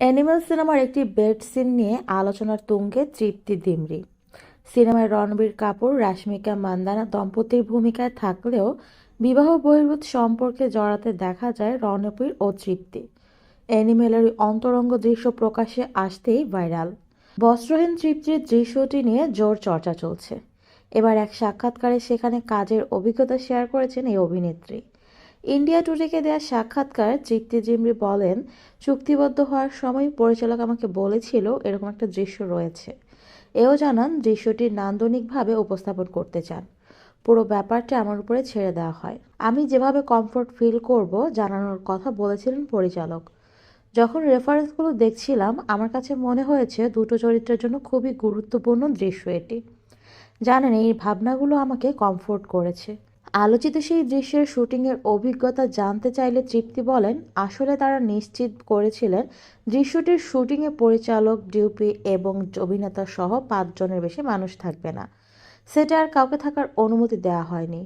Animal সিনেমার একটি bed scene নিয়ে আলোচনার তুঙ্গে তৃপ্তি দিমরি। সিনেমায় রণবীর কাপুর, রাশ্মিকা মান্দানা দম্পতির ভূমিকায় থাকলেও বিবাহ বহির্ভূত সম্পর্কে জড়াতে দেখা যায় রণবীর ও তৃপ্তি। অ্যানিমেলের অন্তরঙ্গ দৃশ্য প্রকাশে আসতেই ভাইরাল। বস্ত্রহীন তৃপ্তির দৃশ্যটি নিয়ে জোর চর্চা চলছে। এবার এক সাক্ষাৎকারে সেখানে কাজের অভিজ্ঞতা শেয়ার করেছেন এই অভিনেত্রী। ইন্ডিয়া টুডেকে দেওয়া সাক্ষাৎকার তৃপ্তি জিমরি বলেন, চুক্তিবদ্ধ হওয়ার সময় পরিচালক আমাকে বলেছিল এরকম একটা দৃশ্য রয়েছে। এও জানান, দৃশ্যটি নান্দনিকভাবে উপস্থাপন করতে চান। পুরো ব্যাপারটা আমার উপরে ছেড়ে দেওয়া হয়। আমি যেভাবে কমফোর্ট ফিল করব জানানোর কথা বলেছিলেন পরিচালক। যখন রেফারেন্সগুলো দেখছিলাম, আমার কাছে মনে হয়েছে দুটো চরিত্রের জন্য খুবই গুরুত্বপূর্ণ দৃশ্য এটি। জানেন, এই ভাবনাগুলো আমাকে কমফোর্ট করেছে। আলোচিত সেই দৃশ্যের শুটিংয়ের অভিজ্ঞতা জানতে চাইলে তৃপ্তি বলেন, আসলে তারা নিশ্চিত করেছিলেন দৃশ্যটির শুটিংয়ে পরিচালক ডিউপি এবং অভিনেতা সহ পাঁচজনের বেশি মানুষ থাকবে না। সেটা আর কাউকে থাকার অনুমতি দেওয়া হয়নি।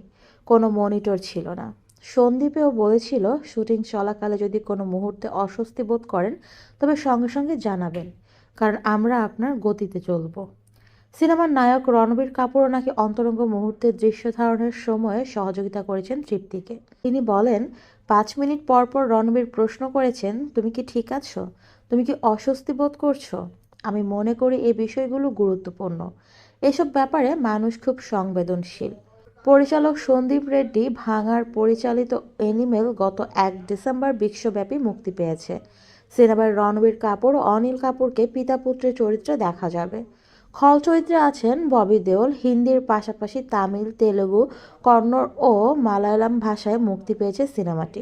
কোনো মনিটর ছিল না। সন্দীপেও বলেছিল, শুটিং চলাকালে যদি কোনো মুহূর্তে অস্বস্তি বোধ করেন, তবে সঙ্গে সঙ্গে জানাবেন, কারণ আমরা আপনার গতিতে চলবো। সিনেমার নায়ক রণবীর কাপুরও নাকি অন্তরঙ্গ মুহূর্তের দৃশ্য ধারণের সময়ে সহযোগিতা করেছেন তৃপ্তিকে। তিনি বলেন, পাঁচ মিনিট পর পর রণবীর প্রশ্ন করেছেন, তুমি কি ঠিক আছো? তুমি কি অস্বস্তি বোধ করছ? আমি মনে করি এই বিষয়গুলো গুরুত্বপূর্ণ। এসব ব্যাপারে মানুষ খুব সংবেদনশীল। পরিচালক সন্দীপ রেড্ডি ভাঙার পরিচালিত এনিমেল গত এক ডিসেম্বর বিশ্বব্যাপী মুক্তি পেয়েছে। সিনেমায় রণবীর কাপুর ও অনিল কাপুরকে পিতা পুত্রের চরিত্রে দেখা যাবে। খল চরিত্রে আছেন ববি দেওল, হিন্দির পাশাপাশি তামিল, তেলেগু, কন্নড় ও মালায়ালাম ভাষায় মুক্তি পেয়েছে সিনেমাটি।